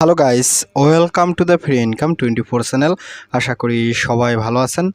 Hello guys welcome to the free income twenty four channel আশা করি সবাই ভালো আছেন।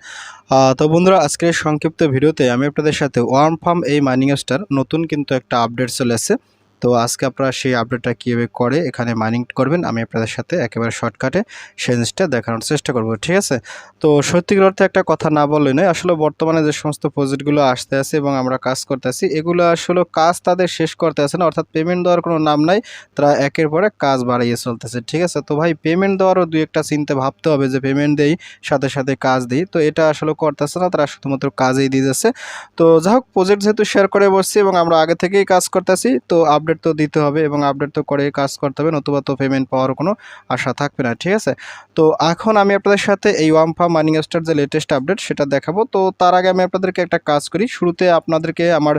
তো বন্ধুরা, আজকের সংক্ষিপ্ত ভিডিওতে আমি আপনাদের সাথে ওয়ার্ম ফার্ম এই মাইনিং স্টার নতুন কিন্তু একটা আপডেট চলে এসেছে। তো আজকে আপনারা সেই আপডেটটা কীভাবে করে এখানে মাইনিং করবেন, আমি আপনাদের সাথে একেবারে শর্টকাটে সেই জিনিসটা দেখানোর চেষ্টা করব, ঠিক আছে? তো সত্যিকার অর্থে একটা কথা না বললে নয়, আসলে বর্তমানে যে সমস্ত প্রজেক্টগুলো আসতে আছে এবং আমরা কাজ করতে আছি, এগুলো আসলে কাজ তাদের শেষ করতে আছে না, অর্থাৎ পেমেন্ট দেওয়ার কোনো নাম নাই, তারা একের পরে কাজ বাড়িয়ে চলতেছে, ঠিক আছে? তো ভাই পেমেন্ট দেওয়ারও দুই একটা চিন্তা ভাবতে হবে যে পেমেন্ট দেই, সাথে সাথে কাজ দিই, তো এটা আসলে করতেছে না, তারা শুধুমাত্র কাজেই দিয়ে যাচ্ছে। তো যাই হোক প্রজেক্ট যেহেতু শেয়ার করে বসছি এবং আমরা আগে থেকেই কাজ করতেছি তো আপডেট তো দিতে হবে এবং আপডেট তো করে কাজ করতে হবে, নতুবা তো পেমেন্ট পাওয়ার কোনো আশা থাকবে না, ঠিক আছে? তো এখন আমি আপনাদের সাথে এই ওয়ামফা মানিং স্টার যে লেটেস্ট আপডেট সেটা দেখাবো। তো তার আগে আমি আপনাদেরকে একটা কাজ করি, শুরুতে আপনাদেরকে আমার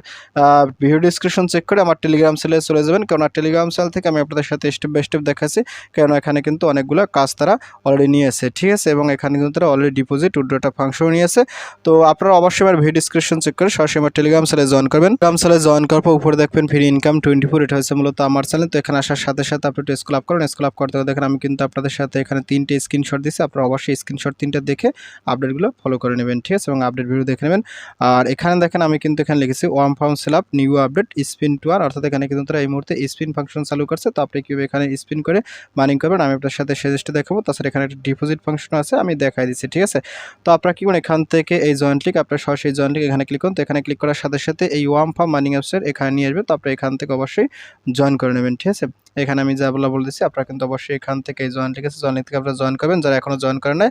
ভিডিও ডিসক্রিপশন চেক করে আমার টেলিগ্রাম সেলে চলে যাবেন। কারণ টেলিগ্রাম সেল থেকে আমি আপনাদের সাথে স্টেপ বাই স্টেপ দেখাচ্ছি কারণ এখানে কিন্তু অনেকগুলো কাজ তারা অলরেডি নিয়েছে, ঠিক আছে? এবং এখানে কিন্তু তারা অলরেডি ডিপোজিট উইড্রোটা ফাংশন নিয়েছে। তো আপনারা অবশ্যই আমার ভিডিও ডিসক্রিপশন চেক করে সরাসরি আমার টেলিগ্রাম সেলে জয়েন করবেন। টেলিগ্রাম সেলে জয়েন করার পর উপরে দেখবেন ফ্রি ইনকাম টোয়েন্টি ফোর এটা হচ্ছে মূলত আমার চ্যানেল। তো এখানে আসার সাথে সাথে আপনি একটু স্কুল আপ করেন। স্কুল আপ করতে দেখেন আমি কিন্তু আপনাদের সাথে এখানে তিনটে স্ক্রিনশট দিচ্ছি আপনারা অবশ্যই স্ক্রিনশট তিনটে দেখে আপডেটগুলো ফলো করে নেবেন, ঠিক আছে? এবং আপডেট ভিডিও দেখে নেবেন। আর এখানে দেখেন আমি কিন্তু এখানে লিখেছি ওয়াম ফার্ম সেলাপ নিউ আপডেট স্পিন টু আর অর্থাৎ এখানে কিন্তু তারা এই মুহূর্তে স্পিন ফাংশন চালু করছে। তো আপনি কীভাবে এখানে স্পিন করে মাইনিং করবেন? আমি আপনার সাথে সেজেস্টে দেখাবো। তাছাড়া এখানে একটা ডিপোজিট ফাংশন আছে, আমি দেখাই দিচ্ছি, ঠিক আছে? তো আপনারা কি করেন এখান থেকে এই জয়েন্ট ক্লিক আপনার সরাসরি জয়েন্ট ক্লিক এখানে ক্লিক করুন। তো এখানে ক্লিক করার সাথে সাথে এই ওয়াম ফার্ম মাইনিং অ্যাপসের এখানে নিয়ে আসবে তো আপনি এখান থেকে অবশ্যই জয়েন করে নেবেন ঠিক আছে এখানে আমি যা বলা বলতেছি, আপনারা কিন্তু অবশ্যই এখান থেকে এই জয়েন লিখেছে জয়েন থেকে আপনারা জয়েন করবেন, যারা এখনও জয়েন করেন নাই।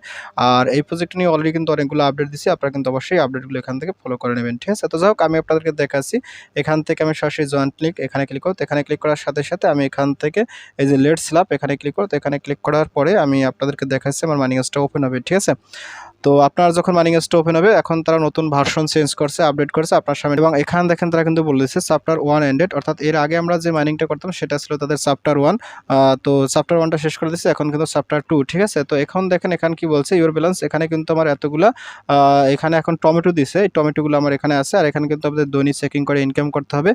আর এই প্রজেক্ট নিয়ে অলরেডি কিন্তু অনেকগুলো আপডেট দিচ্ছি আপনারা কিন্তু অবশ্যই আপডেটগুলো এখান থেকে ফলো করে নেবেন, ঠিক আছে? তো যাই হোক, আমি আপনাদেরকে দেখাচ্ছি। এখান থেকে আমি সরাসরি জয়েন ক্লিক এখানে ক্লিক করো এখানে ক্লিক করার সাথে সাথে আমি এখান থেকে এই যে লেট স্ল্যাপ এখানে ক্লিক করো এখানে ক্লিক করার পরে আমি আপনাদেরকে দেখাচ্ছি আমার মানি ওপেন হবে, ঠিক আছে? তো আপনার যখন মাইনিং স্টো ওপেন হবে, এখন তারা নতুন ভার্সন চেঞ্জ করছে আপডেট করছে আপনার সামনে। এবং এখানে দেখেন তারা কিন্তু বলেছে চ্যাপ্টার ওয়ান এন্ডেড অর্থাৎ এর আগে আমরা যে মাইনিংটা করতাম, সেটা ছিল তাদের চ্যাপ্টার ওয়ান তো চ্যাপ্টার ওয়ানটা শেষ করে দিচ্ছে এখন কিন্তু চ্যাপ্টার টু ঠিক আছে? তো এখন দেখেন এখানে কি বলছে ইউর ব্যালেন্স এখানে কিন্তু আমার এতগুলা এখানে এখন টমেটো দিছে, এই টমেটোগুলো আমার এখানে আছে, আর এখানে কিন্তু আপনাদের দৈনিক চেকিং করে ইনকাম করতে হবে।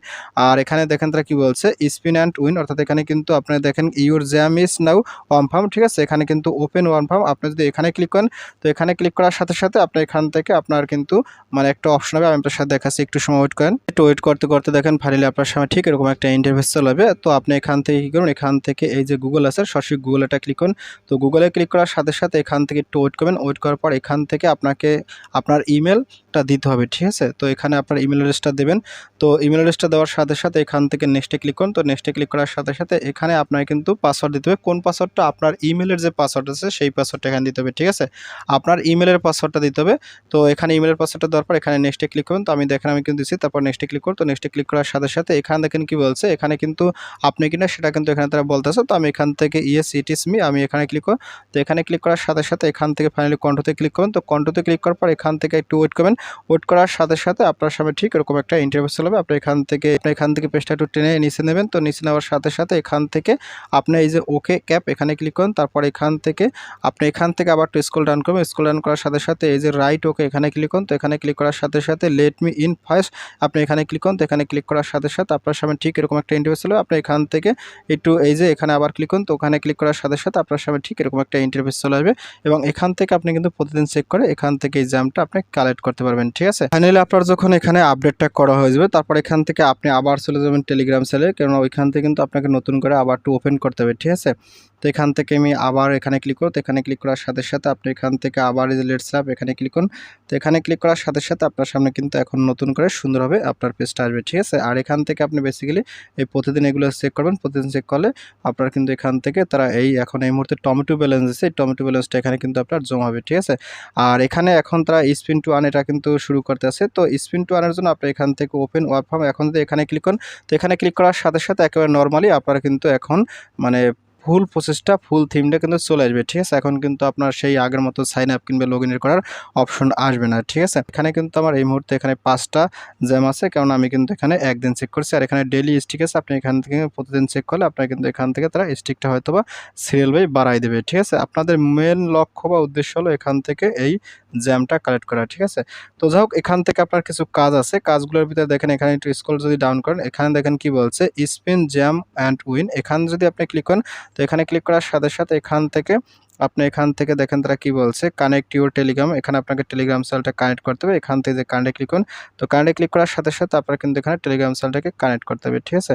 আর এখানে দেখেন তারা কি বলছে স্পিন অ্যান্ড উইন অর্থাৎ এখানে কিন্তু আপনারা দেখেন your gem is now one farm ঠিক আছে? এখানে কিন্তু ওপেন ওয়ান ফার্ম আপনি যদি এখানে ক্লিক করেন, তো এখানে ক্লিক করার সাথে সাথে আপনি এখান থেকে আপনার কিন্তু মানে একটা অপশন হবে, আমি আপনার সাথে দেখাচ্ছি, একটু সময় ওয়েট করেন। একটু ওয়েট করতে করতে দেখেন ফাইনালি আপনার সামনে ঠিক এরকম একটা ইন্টারভেস চলে যাবে, তো আপনি এখান থেকে কী করুন এখান থেকে এই যে গুগল আছে, সরাসরি গুগলেটা ক্লিক করুন। তো গুগলে ক্লিক করার সাথে সাথে এখান থেকে একটু ওয়েট করবেন। ওয়েট করার পর এখান থেকে আপনাকে আপনার ইমেলটা দিতে হবে, ঠিক আছে? তো এখানে আপনার ইমেল অ্যাড্রেসটা দেবেন। তো ইমেল অ্যাড্রেসটা দেওয়ার সাথে সাথে এখান থেকে নেক্সটে ক্লিক করুন। তো নেক্সটে ক্লিক করার সাথে সাথে এখানে আপনার কিন্তু পাসওয়ার্ড দিতে হবে। কোন পাসওয়ার্ডটা আপনার ইমেলের যে পাসওয়ার্ড আছে, সেই পাসওয়ার্ডটা এখানে দিতে হবে, ঠিক আছে? আপনার ইমেলের পাসওয়ার্ডটা দিতে হবে। তো এখানে ইমেলের পাসওয়ার্ডটা দেওয়ার পর এখানে নেক্সটে ক্লিক করুন। তো আমি দেখেন আমি কিন্তু দিচ্ছি তারপর নেক্সটে ক্লিক করুন। তো নেক্সটে ক্লিক করার সাথে সাথে এখানে দেখেন কি বলছে? এখানে কিন্তু আপনি কিনা সেটা কিন্তু এখানে তারা বলতেছে, তো আমি এখান থেকে ইয়েস ইট ইস মি আমি এখানে ক্লিক করুন তো এখানে ক্লিক করার সাথে সাথে এখান থেকে ফাইনালি কন্ট্রোতে ক্লিক করুন তো কন্ট্রোতে ক্লিক করার পর এখান থেকে একটু ওয়েট করবেন। ওয়েট করার সাথে সাথে আপনার সামনে ঠিক এরকম একটা ইন্টারভিউ চলে হবে আপনি এখান থেকে, আপনি এখান থেকে পেজটা একটু টেনে নিচে নেবেন। তো নিচে নেওয়ার সাথে সাথে এখান থেকে আপনি এই যে ওকে ক্যাপ এখানে ক্লিক করুন। তারপর এখান থেকে আপনি এখান থেকে আবার একটু স্কুল ডান করবেন। স্কুল ডান করার সাথে সাথে এই যে রাইট ওকে এখানে ক্লিক করুন। তো এখানে ক্লিক করার সাথে সাথে লেট মি ইন ফার্স্ট আপনি এখানে ক্লিক করুন। তো এখানে ক্লিক করার সাথে সাথে আপনার সামনে ঠিক এরকম একটা ইন্টারভিউ চলে আপনি এখান থেকে একটু এই যে এখানে আবার ক্লিক করুন, তো ওখানে ক্লিক করার সাথে সাথে আপনার সামনে ঠিক এরকম একটা ইন্টারভিউ চলে আসবে এবং এখান থেকে আপনি কিন্তু প্রতিদিন চেক করে এখান থেকে এই জ্যামটা আপনি কালেক্ট করতে পারবেন, ঠিক আছে? ফাইনালি আপনার যখন এখানে আপডেটটা করা হয়ে যাবে, তারপর এখান থেকে আপনি আবার চলে যাবেন টেলিগ্রাম সেলে কেননা ওইখান থেকে কিন্তু আপনাকে নতুন করে আবার টু ওপেন করতে হবে, ঠিক আছে? তো এখান থেকে আমি আবার এখানে ক্লিক করব। তো এখানে ক্লিক করার সাথে সাথে আপনি এখান থেকে আবার যে লেটস এখানে ক্লিক করুন। তো এখানে ক্লিক করার সাথে সাথে আপনার সামনে কিন্তু এখন নতুন করে সুন্দরভাবে আপনার পেজটা আসবে, ঠিক আছে? আর এখান থেকে আপনি বেসিক্যালি এই প্রতিদিন এগুলো চেক করবেন। প্রতিদিন চেক করলে আপনার কিন্তু এখান থেকে তারা এই এখন এই মুহূর্তে টমেটো ব্যালেন্স আছে। এই টমেটো ব্যালেন্সটা এখানে কিন্তু আপনার জমা হবে, ঠিক আছে? আর এখানে এখন তারা স্পিন টু আন এটা কিন্তু শুরু করতে আছে। তো স্পিন টু আনের জন্য আপনি এখান থেকে ওপেন ওয়ার্ক ফর্ম এখন যদি এখানে ক্লিক করুন, তো এখানে ক্লিক করার সাথে সাথে একেবারে নর্মালি আপনারা কিন্তু এখন মানে ফুল প্রসেসটা ফুল থিমটা কিন্তু চলে আসবে, ঠিক আছে? এখন কিন্তু আপনার সেই আগের মতো সাইন আপ কিংবা লগ করার অপশন আসবে না, ঠিক আছে? এখানে কিন্তু আমার এই মুহূর্তে এখানে পাঁচটা জ্যাম আছে কারণ আমি কিন্তু এখানে একদিন চেক করছি, আর এখানে ডেলি স্টিক আছে, আপনি এখান থেকে প্রতিদিন চেক করলে আপনার কিন্তু এখান থেকে তারা স্টিকটা হয়তো বা সিরিয়াল বাই বাড়াই দেবে, ঠিক আছে? আপনাদের মেন লক্ষ্য বা উদ্দেশ্য হলো এখান থেকে এই জ্যামটা কালেক্ট করা, ঠিক আছে? তো যাই হোক, এখান থেকে আপনার কিছু কাজ আছে। কাজগুলোর ভিতরে দেখেন, এখানে একটু স্ক্রল যদি ডাউন করেন, এখানে দেখেন কি বলছে? স্পিন জ্যাম অ্যান্ড উইন এখানে যদি আপনি ক্লিক করেন, তো এখানে ক্লিক করার সাথে সাথে এখান থেকে আপনি এখান থেকে দেখেন তারা কি বলছে? কানেক্ট ইউর টেলিগ্রাম এখানে আপনাকে টেলিগ্রাম সেলটা কানেক্ট করতে হবে। এখান থেকে যে কানেক্টে ক্লিক করুন, তো কানেক্টে ক্লিক করার সাথে সাথে আপনার কিন্তু এখানে টেলিগ্রাম সেলটাকে কানেক্ট করতে হবে, ঠিক আছে?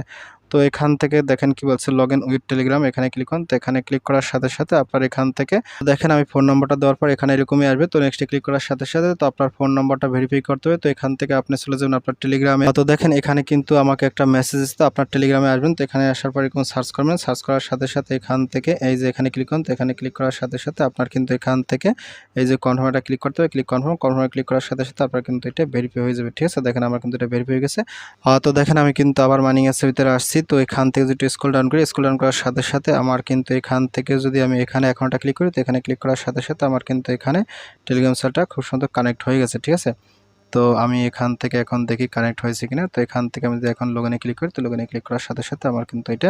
তো এখান থেকে দেখেন কি বলছে লগ ইন উইথ টেলিগ্রাম এখানে ক্লিক করুন। তো এখানে ক্লিক করার সাথে সাথে আপনার এখান থেকে দেখেন আমি ফোন নম্বরটা দেওয়ার পর এখানে এরকমই আসবে। তো নেক্সটে ক্লিক করার সাথে সাথে তো আপনার ফোন নম্বরটা ভেরিফাই করতে হবে। তো এখান থেকে আপনি চলে যাবেন আপনার টেলিগ্রামে তো দেখেন এখানে কিন্তু আমাকে একটা মেসেজ আসতে আপনার টেলিগ্রামে আসবেন। তো এখানে আসার পর এরকম সার্চ করবেন। সার্চ করার সাথে সাথে এখান থেকে এই যে এখানে ক্লিক করুন, তো এখানে ক্লিক করার সাথে সাথে আপনার কিন্তু এখান থেকে এই যে কনফার্মটা ক্লিক করতে হবে। ক্লিক কনফার্ম কনফার্মে ক্লিক করার সাথে সাথে আপনার কিন্তু এটা ভেরিফাই হয়ে যাবে। ঠিক আছে? দেখেন আমার কিন্তু এটা ভেরিফাই হয়ে গেছে। তো দেখেন আমি কিন্তু আবার মানিং এসের ভিতরে আসছি। তো এখান থেকে যদি স্কুল ডাউন করি স্কুল ডাউন করার সাথে সাথে আমার কিন্তু এখান থেকে যদি আমি এখানে অ্যাকাউন্টটা ক্লিক করি, তো এখানে ক্লিক করার সাথে সাথে আমার কিন্তু এখানে টেলিগ্রাম সেলটা খুব সুন্দর কানেক্ট হয়ে গেছে, ঠিক আছে? তো আমি এখান থেকে এখন দেখি কানেক্ট হয়েছে কিনা। তো এখান থেকে আমি যদি এখন লগইনে ক্লিক করি, তো লগইনে ক্লিক করার সাথে সাথে আমার কিন্তু এটা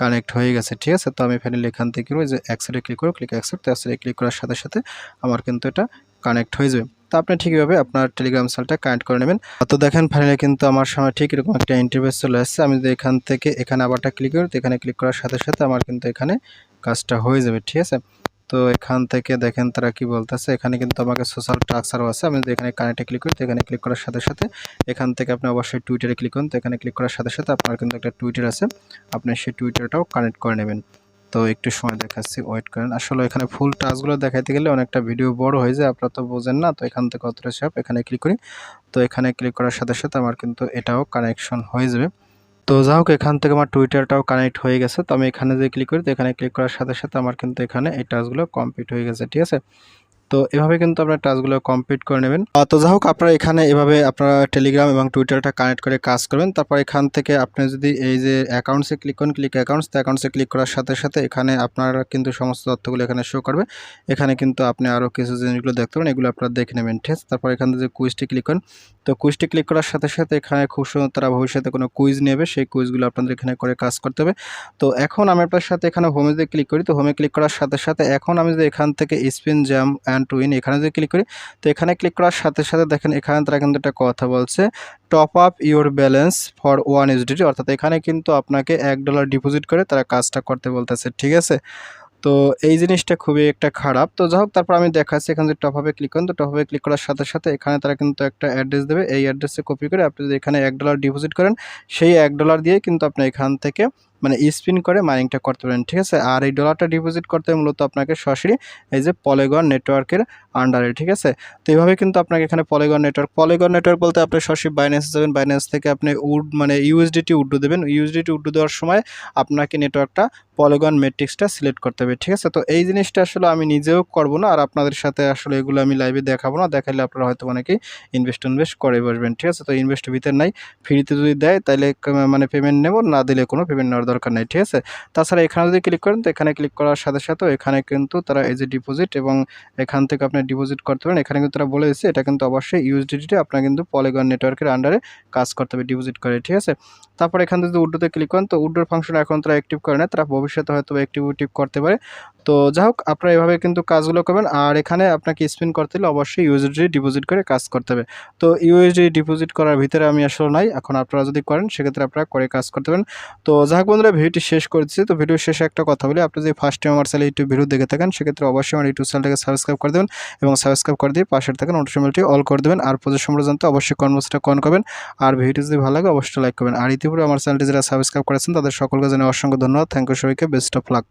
কানেক্ট হয়ে গেছে, ঠিক আছে? তো আমি ফাইনালি এখান থেকে যে অ্যাক্সেটে ক্লিক করব ক্লিক অ্যাক্সেপ্ট তো অ্যাক্সেটে ক্লিক করার সাথে সাথে আমার কিন্তু এটা কানেক্ট হয়ে যাবে। তো আপনি ঠিকভাবে আপনার টেলিগ্রাম সেলটা কানেক্ট করে নেবেন। তো দেখেন ফাইনালি কিন্তু আমার সময় ঠিক এরকম একটা ইন্টারভেস চলে আসছে। আমি যদি এখান থেকে এখানে আবারটা ক্লিক করি, তো এখানে ক্লিক করার সাথে সাথে আমার কিন্তু এখানে কাজটা হয়ে যাবে, ঠিক আছে? তো এখান থেকে দেখেন তারা কি বলতেছে, এখানে কিন্তু আমাকে সোশ্যাল ট্রাকসারও আছে। আমি যদি এখানে কানেক্টে ক্লিক করি, তো এখানে ক্লিক করার সাথে সাথে এখান থেকে আপনি অবশ্যই টুইটারে ক্লিক করুন। তো এখানে ক্লিক করার সাথে সাথে আপনার কিন্তু একটা টুইটার আছে। আপনি সেই টুইটারটাও কানেক্ট করে নেবেন। তো একটু সময় দেখাচ্ছি ওয়েট করেন। আসলে এখানে ফুল টাচগুলো দেখাইতে গেলে অনেকটা ভিডিও বড় হয়ে যায়, আপনারা তো বোঝেন না, তো এখান থেকে অতটা সাপ এখানে ক্লিক করি। তো এখানে ক্লিক করার সাথে সাথে আমার কিন্তু এটাও কানেকশন হয়ে যাবে। তো যা হোক, এখান থেকে আমার টুইটারটাও কানেক্ট হয়ে গেছে। তো আমি এখানে যে ক্লিক করি, তো এখানে ক্লিক করার সাথে সাথে আমার কিন্তু এখানে এই টাচগুলো কমপ্লিট হয়ে গেছে, ঠিক আছে? তো এভাবে কিন্তু আপনার টাচগুলো কমপ্লিট করে নেবেন। তো যা হোক, আপনারা এখানে এভাবে আপনারা টেলিগ্রাম এবং টুইটারটা কানেক্ট করে কাজ করবেন। তারপর এখান থেকে আপনি যদি এই যে অ্যাকাউন্টসে ক্লিক করেন ক্লিক অ্যাকাউন্টস তো অ্যাকাউন্টসে ক্লিক করার সাথে সাথে এখানে আপনার কিন্তু সমস্ত তথ্যগুলো এখানে শো করবে। এখানে কিন্তু আপনি আরও কিছু জিনিসগুলো দেখতে পারেন এগুলো আপনারা দেখে নেবেন, ঠিক আছে? তারপর এখানে যে কুইজটি ক্লিক করেন, তো কুইজটি ক্লিক করার সাথে সাথে এখানে খুব সুন্দর তারা ভবিষ্যতে কোনো কুইজ নেবে, সেই কুইজগুলো আপনাদের এখানে করে কাজ করতে হবে। তো এখন আমি আপনার সাথে এখানে হোমে যদি ক্লিক করি, তো হোমে ক্লিক করার সাথে সাথে এখন আমি যদি এখান থেকে স্পিন জ্যাম অ্যান্ড টুইন এখানে যদি ক্লিক করি, তো এখানে ক্লিক করার সাথে সাথে দেখেন এখানে তারা কিন্তু একটা কথা বলছে top up your balance for one USDT অর্থাৎ এখানে কিন্তু আপনাকে এক ডলার ডিপোজিট করে তারা কাজটা করতে বলতেছে, ঠিক আছে? তো এই জিনিসটা খুবই একটা খারাপ। তো যাই হোক, তারপর আমি দেখাচ্ছি এখানে যদি টপ আপে ক্লিক করেন, তো টপ আপে ক্লিক করার সাথে সাথে এখানে তারা কিন্তু একটা অ্যাড্রেস দেবে, এই অ্যাড্রেসে কপি করে আপনি যদি এখানে এক ডলার ডিপোজিট করেন, সেই এক ডলার দিয়ে কিন্তু আপনি এখান থেকে মানে স্পিন করে মাইনিংটা করতে পারেন, ঠিক আছে? আর এই ডলারটা ডিপোজিট করতে মূলত আপনাকে সরাসরি এই যে পলেগন নেটওয়ার্কের আন্ডারে ঠিক আছে? তো এইভাবে কিন্তু আপনাকে এখানে পলেগন নেটওয়ার্ক পলেগন নেটওয়ার্ক বলতে আপনি সরাসরি বাইন্যান্স যাবেন বাইন্যান্স থেকে আপনি উড মানে ইউএসডিটি উড্ডু দেবেন। ইউএসডিটি উড্ডু দেওয়ার সময় আপনাকে নেটওয়ার্কটা পলেগন মেট্রিক্সটা সিলেক্ট করতে হবে, ঠিক আছে? তো এই জিনিসটা আসলে আমি নিজেও করব না, আর আপনাদের সাথে আসলে এগুলো আমি লাইভে দেখাবো না। দেখালে আপনারা হয়তো অনেকেই ইনভেস্ট ইনভেস্ট করে বসবেন, ঠিক আছে? তো ইনভেস্ট ভিতর নাই ফ্রিতে যদি দেয় তাহলে মানে পেমেন্ট নেব, না দিলে কোনো পেমেন্ট নেওয়ার দরকার নেই, ঠিক আছে? তাছাড়া এখানে যদি ক্লিক করেন, তো এখানে ক্লিক করার সাথে সাথে এখানে কিন্তু তারা এই যে ডিপোজিট এবং এখান থেকে আপনি ডিপোজিট করতে পারেন। এখানে কিন্তু তারা বলে দিচ্ছে, এটা কিন্তু অবশ্যই ইউএসডিটি আপনার কিন্তু পলিগন নেটওয়ার্কের আন্ডারে কাজ করতে হবে ডিপোজিট করে, ঠিক আছে? তারপর এখান থেকে যদি উড্ডোতে ক্লিক করেন, তো উড্ডোর ফাংশন এখন তারা অ্যাক্টিভ করে না তারা ভবিষ্যতে হয়তো অ্যাক্টিভিটিভ করতে পারে। তো যাই হোক, আপনারা এভাবে কিন্তু কাজগুলো করবেন, আর এখানে আপনাকে স্পিন করতে হলে অবশ্যই ইউএসডি ডিপোজিট করে কাজ করতে হবে। তো ইউএসডি ডিপোজিট করার ভিতরে আমি আসলে নাই, এখন আপনারা যদি করেন, সেক্ষেত্রে আপনারা করে কাজ করতে পারেন। তো যাই হোক বন্ধুরা ভিডিওটি শেষ করছি। তো ভিডিও শেষে একটা কথা বলি। আপনি যদি ফার্স্ট টাইম আমার চ্যানেল ইউটিউব ভিডিও দেখে থাকেন, সেক্ষেত্রে অবশ্যই আমার ইউটিউব চ্যানেলটাকে সাবস্ক্রাইব করে দেবেন এবং সাবস্ক্রাইব করে দিয়ে পাশের থাকেন নোটিফিকেশনটি অল করে দেবেন। আর প্রজেক্ট জানতে অবশ্যই কনভার্সটা কন করবেন। আর ভিডিও যদি ভালো লাগে, অবশ্যই লাইক করবেন। আর ইতিপূর্বে আমার চ্যানেলটি যারা সাবস্ক্রাইব করেছেন, তাদের সকলকে জানাই অসংখ্য ধন্যবাদ। থ্যাংক ইউ সবাইকে। Best of luck